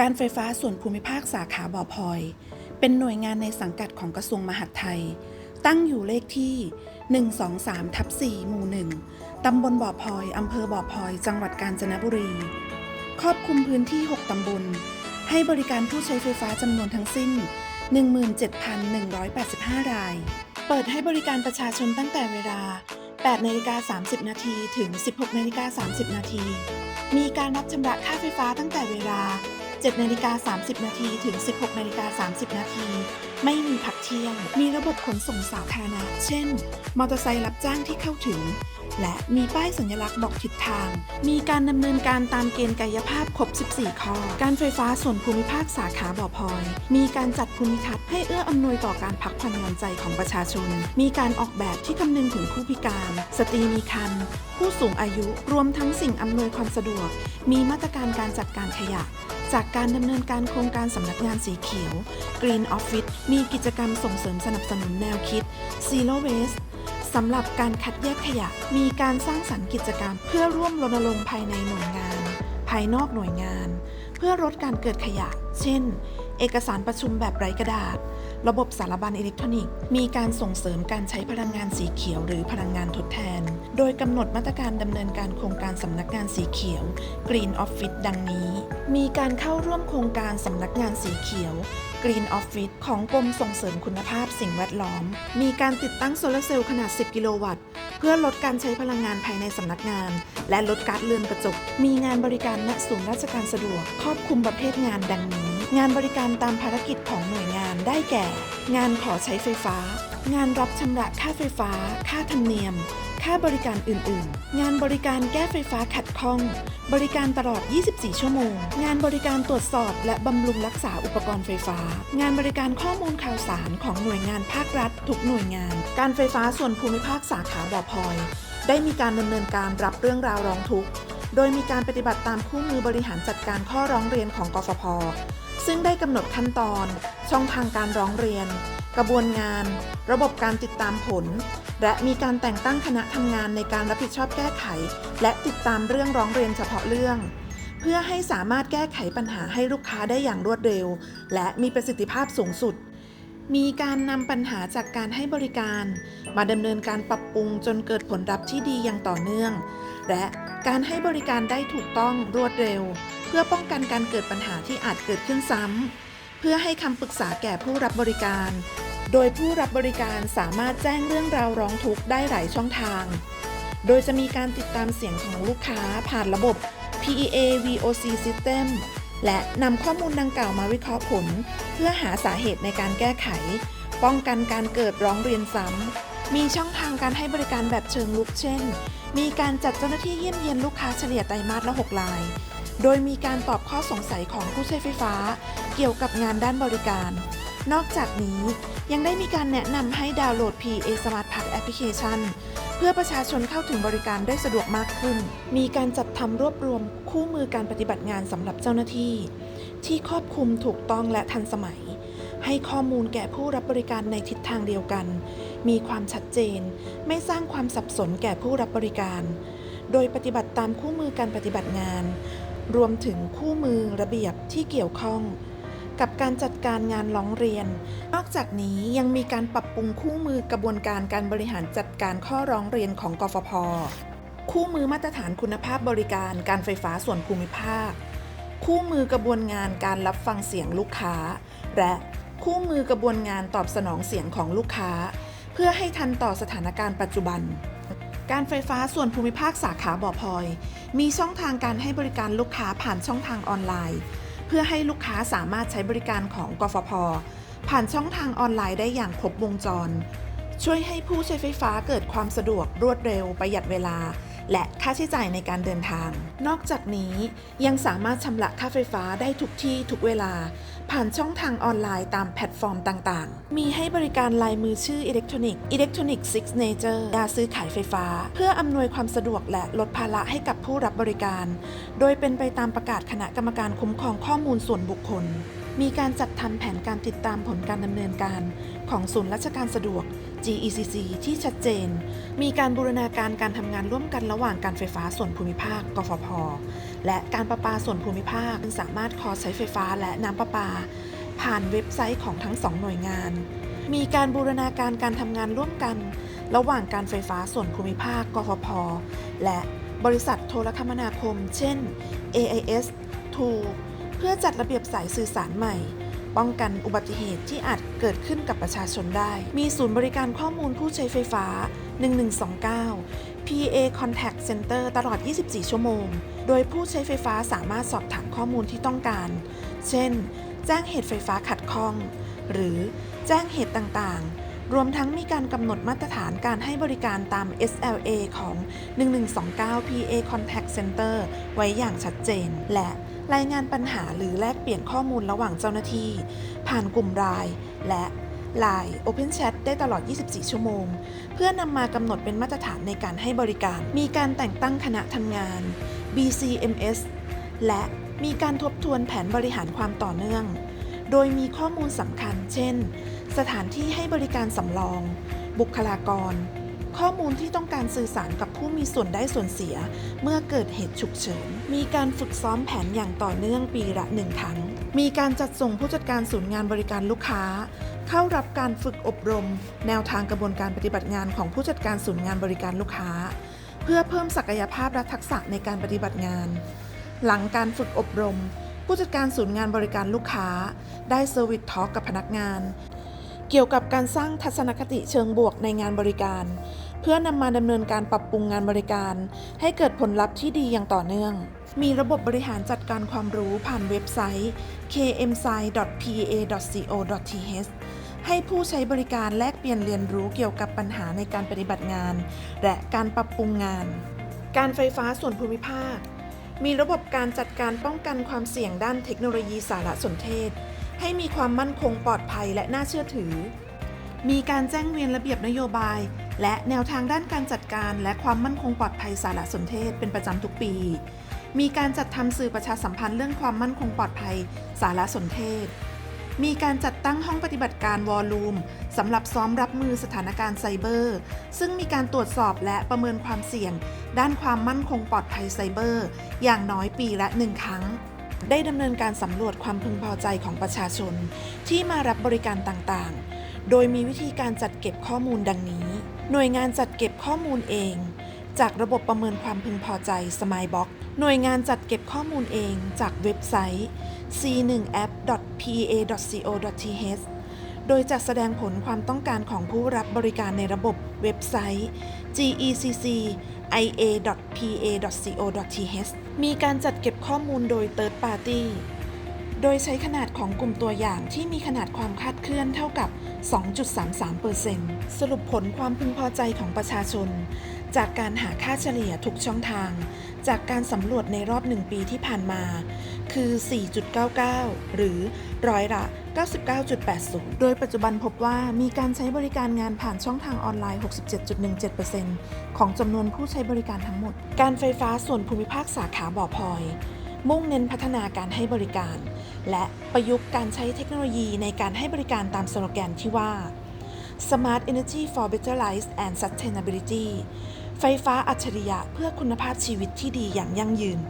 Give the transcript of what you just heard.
การไฟฟ้าส่วนภูมิภาคสาขาบ่อพลอย เป็นหน่วยงานในสังกัดของกระทรวงมหาดไทย ตั้งอยู่เลขที่ 123ทับ4หมู่ 1 ตำบลบ่อพลอย อำเภอบ่อพลอย จังหวัดกาญจนบุรี ครอบคลุมพื้นที่ 6 ตำบล ให้บริการผู้ใช้ไฟฟ้าจำนวนทั้งสิ้น 17,185 ราย เปิดให้บริการประชาชนตั้งแต่เวลา8นาฬิกา30 นาทีถึง 16นาฬิกา30 นาที มีการรับชำระค่าไฟฟ้าตั้งแต่เวลา 7นาฬิกา30 นาทีถึง 16นาฬิกา30 นาที ไม่มีพักเที่ยง มีระบบขนส่งสาธารณะ เช่น มอเตอร์ไซค์รับจ้างที่เข้าถึง และมีป้ายสัญลักษณ์บอกทิศทาง มีการดำเนินการตามเกณฑ์กายภาพครบ 14 ข้อ การไฟฟ้าส่วนภูมิภาคสาขาบ่อพลอย มีการจัดภูมิทัศน์ให้เอื้ออำนวยต่อการพักผ่อนหย่อนใจของประชาชน มีการออกแบบที่คำนึงถึงผู้พิการ สตรีมีครรภ์ผู้สูงอายุ รวมทั้งสิ่งอำนวยความสะดวก มีมาตรการการจัดการขยะ จากการดำเนินการโครงการสำนักงานสีเขียว Green Office มีกิจกรรมส่งเสริมสนับสนุนแนวคิด Zero Waste สำหรับการคัดแยกขยะ มีการสร้างสรรค์กิจกรรม เพื่อร่วมรณรงค์ภายในหน่วยงาน ภายนอกหน่วยงาน เพื่อลดการเกิดขยะ เช่น เอกสารประชุมแบบไร้กระดาษ ระบบสารบัญอิเล็กทรอนิกส์ มีการส่งเสริมการใช้พลังงานสีเขียวหรือพลังงานทดแทน โดยกำหนดมาตรการดำเนินการโครงการสำนักงานสีเขียว Green Office ดังนี้ มีการเข้าร่วมโครงการสำนักงานสีเขียว Green Office ของกรมส่งเสริมคุณภาพสิ่งแวดล้อม มีการติดตั้งโซลาร์เซลล์ขนาด 10 กิโลวัตต์ เพื่อลดการใช้พลังงานภายในสำนักงาน และลดการเลือนกระจก มีงานบริการณศูนย์ราชการสะดวก ครอบคลุมประเภทงานดังนี้ งานบริการตามภารกิจของหน่วยงานได้แก่ งานขอใช้ไฟฟ้า งานรับชำระค่าไฟฟ้า ค่าธรรมเนียม ค่าบริการอื่น ๆ งานบริการแก้ไฟฟ้าขัดข้อง บริการตลอด 24 ชั่วโมง งานบริการตรวจสอบและบำรุงรักษาอุปกรณ์ไฟฟ้า งานบริการข้อมูลข่าวสารของหน่วยงานภาครัฐ ทุกหน่วยงาน การไฟฟ้าส่วนภูมิภาคสาขาบ่อพลอย ได้มีการดำเนินการรับเรื่องราวร้องทุกข์ โดยมีการปฏิบัติตามคู่มือบริหารจัดการข้อร้องเรียนของกฟผซึ่งได้กำหนดขั้นตอน ช่องทางการร้องเรียน กระบวนงาน ระบบการติดตามผล และมีการแต่งตั้งคณะทำงานในการรับผิดชอบแก้ไข และติดตามเรื่องร้องเรียนเฉพาะเรื่อง เพื่อให้สามารถแก้ไขปัญหาให้ลูกค้าได้อย่างรวดเร็ว และมีประสิทธิภาพสูงสุด มีการนำปัญหาจากการให้บริการ มาดำเนินการปรับปรุงจนเกิดผลลัพธ์ที่ดีอย่างต่อเนื่อง และการให้บริการได้ถูกต้องรวดเร็ว เพื่อป้องกันการเกิดปัญหาที่อาจเกิดขึ้นซ้ำเพื่อให้คำปรึกษาแก่ผู้รับบริการ โดยผู้รับบริการสามารถแจ้งเรื่องราวร้องทุกข์ได้หลายช่องทาง โดยจะมีการติดตามเสียงของลูกค้าผ่านระบบ PEA VOC System และนำข้อมูลดังกล่าวมาวิเคราะห์ผล เพื่อหาสาเหตุในการแก้ไข ป้องกันการเกิดร้องเรียนซ้ำ มีช่องทางการให้บริการแบบเชิงลุกเช่น มีการจัดเจ้าหน้าที่เยี่ยมเยียนลูกค้าเฉลี่ยไตรมาสละ 6 ราย โดยมีการตอบข้อสงสัยของผู้ใช้ไฟฟ้า เกี่ยวกับงานด้านบริการ นอกจากนี้ ยังได้มีการแนะนำให้ดาวน์โหลด PA Smart Pass Application เพื่อประชาชนเข้าถึงบริการได้สะดวกมากขึ้น มีการจัดทำรวบรวมคู่มือการปฏิบัติงานสำหรับเจ้าหน้าที่ ที่ครอบคลุมถูกต้องและทันสมัย ให้ข้อมูลแก่ผู้รับบริการในทิศทางเดียวกัน มีความชัดเจน ไม่สร้างความสับสนแก่ผู้รับบริการ โดยปฏิบัติตามคู่มือการปฏิบัติงาน รวมถึงคู่มือระเบียบที่เกี่ยวข้อง กับการจัดการงานร้องเรียน นอกจากนี้ยังมีการปรับปรุงคู่มือกระบวนการการบริหารจัดการข้อร้องเรียนของกฟผ คู่มือมาตรฐานคุณภาพบริการการไฟฟ้าส่วนภูมิภาค คู่มือกระบวนงานการรับฟังเสียงลูกค้า และคู่มือกระบวนงานตอบสนองเสียงของลูกค้า เพื่อให้ทันต่อสถานการณ์ปัจจุบัน การไฟฟ้าส่วนภูมิภาคสาขาบ่อพลอย มีช่องทางการให้บริการลูกค้าผ่านช่องทางออนไลน์ เพื่อให้ลูกค้าสามารถใช้บริการของกฟผผ่านช่องทางออนไลน์ได้อย่างครบวงจร ช่วยให้ผู้ใช้ไฟฟ้าเกิดความสะดวกรวดเร็วประหยัดเวลา และค่าใช้จ่ายในการเดินทาง นอกจากนี้ยังสามารถชำระค่าไฟฟ้าได้ทุกที่ทุกเวลา ผ่านช่องทางออนไลน์ตามแพลตฟอร์มต่างๆ มีให้บริการลายมือชื่ออิเล็กทรอนิกส์อิเล็กทรอนิกส์ซิกเนเจอร์ยาซื้อขายไฟฟ้า เพื่ออำนวยความสะดวกและลดภาระให้กับผู้รับบริการ โดยเป็นไปตามประกาศคณะกรรมการคุ้มครองข้อมูลส่วนบุคคล มีการจัดทำแผนการติดตามผลการดำเนินการของศูนย์ราชการสะดวก GECC ที่ชัดเจน มีการบูรณาการการทำงานร่วมกันระหว่างการไฟฟ้าส่วนภูมิภาค กฟผ และการประปาส่วนภูมิภาคสามารถขอใช้ไฟฟ้าและน้ำประปา ผ่านเว็บไซต์ของทั้งสองหน่วยงาน มีการบูรณาการการทำงานร่วมกัน ระหว่างการไฟฟ้าส่วนภูมิภาค กฟผ และบริษัทโทรคมนาคม เช่น AIS t o เพื่อจัดระเบียบสายสื่อสารใหม่ ป้องกันอุบัติเหตุที่อาจเกิดขึ้นกับประชาชนได้ มีศูนย์บริการข้อมูลผู้ใช้ไฟฟ้า 1129 PA Contact Center ตลอด 24 ชั่วโมง โดยผู้ใช้ไฟฟ้าสามารถสอบถามข้อมูลที่ต้องการ เช่น แจ้งเหตุไฟฟ้าขัดข้อง หรือแจ้งเหตุต่างๆ รวมทั้งมีการกำหนดมาตรฐานการให้บริการตาม SLA ของ 1129 PA Contact Center ไว้อย่างชัดเจน และ รายงานปัญหาหรือแลกเปลี่ยนข้อมูลระหว่างเจ้าหน้าที่ ผ่านกลุ่มรายและ Line Open Chat ได้ตลอด 24 ชั่วโมง เพื่อนำมากำหนดเป็นมาตรฐานในการให้บริการ มีการแต่งตั้งคณะทำงาน BCMS และมีการทบทวนแผนบริหารความต่อเนื่อง โดยมีข้อมูลสำคัญ เช่น สถานที่ให้บริการสำรอง บุคลากร ข้อมูลที่ต้องการสื่อสารกับผู้มีส่วนได้ส่วนเสีย เมื่อเกิดเหตุฉุกเฉิน มีการฝึกซ้อมแผนอย่างต่อเนื่องปีละหนึ่งครั้ง มีการจัดส่งผู้จัดการศูนย์งานบริการลูกค้า เข้ารับการฝึกอบรม แนวทางกระบวนการปฏิบัติงานของผู้จัดการศูนย์งานบริการลูกค้า เพื่อเพิ่มศักยภาพและทักษะในการปฏิบัติงาน หลังการฝึกอบรม ผู้จัดการศูนย์งานบริการลูกค้า ได้เซอร์วิสทอกับพนักงานเกี่ยวกับการสร้างทัศนคติเชิงบวกในงานบริการ เพื่อนำมาดำเนินการปรับปรุงงานบริการ ให้เกิดผลลัพธ์ที่ดีอย่างต่อเนื่อง มีระบบบริหารจัดการความรู้ผ่านเว็บไซต์ kmsi.pa.co.th ให้ผู้ใช้บริการแลกเปลี่ยนเรียนรู้เกี่ยวกับปัญหาในการปฏิบัติงาน และการปรับปรุงงาน การไฟฟ้าส่วนภูมิภาค มีระบบการจัดการป้องกันความเสี่ยงด้านเทคโนโลยีสารสนเทศ ให้มีความมั่นคงปลอดภัยและน่าเชื่อถือ มีการแจ้งเวียนระเบียบนโยบาย และแนวทางด้านการจัดการและความมั่นคงปลอดภัยสารสนเทศเป็นประจำทุกปี มีการจัดทำสื่อประชาสัมพันธ์เรื่องความมั่นคงปลอดภัยสารสนเทศ มีการจัดตั้งห้องปฏิบัติการวอลลุ่มสำหรับซ้อมรับมือสถานการณ์ไซเบอร์ ซึ่งมีการตรวจสอบและประเมินความเสี่ยง ด้านความมั่นคงปลอดภัยไซเบอร์ อย่างน้อยปีละหนึ่งครั้งได้ดำเนินการสำรวจความพึงพอใจของประชาชน ที่มารับบริการต่างๆ โดยมีวิธีการจัดเก็บข้อมูลดังนี้ หน่วยงานจัดเก็บข้อมูลเอง จากระบบประเมินความพึงพอใจ SmileBox หน่วยงานจัดเก็บข้อมูลเองจากเว็บไซต์ c1app.pa.co.th โดยจัดแสดงผลความต้องการของผู้รับบริการในระบบเว็บไซต์ gecc.ia.pa.co.th มีการจัดเก็บข้อมูลโดย Third Party โดยใช้ขนาดของกลุ่มตัวอย่างที่มีขนาดความคาดเคลื่อนเท่ากับ 2.33%สรุปผลความพึงพอใจของประชาชน จากการหาค่าเฉลี่ยทุกช่องทาง จากการสำรวจในรอบหนึ่งปีที่ผ่านมา คือ 4.99 หรือร้อยละ 99.80 โดยปัจจุบันพบว่ามีการใช้บริการงานผ่านช่องทางออนไลน์ 67.17%ของจำนวนผู้ใช้บริการทั้งหมด การไฟฟ้าส่วนภูมิภาคสาขาบ่อพลอย มุ่งเน้นพัฒนาการให้บริการ และประยุกต์การใช้เทคโนโลยีในการให้บริการตามสโลแกนที่ว่า Smart Energy for Better Life and Sustainability ไฟฟ้าอัจฉริยะเพื่อคุณภาพชีวิตที่ดีอย่างยั่งยืน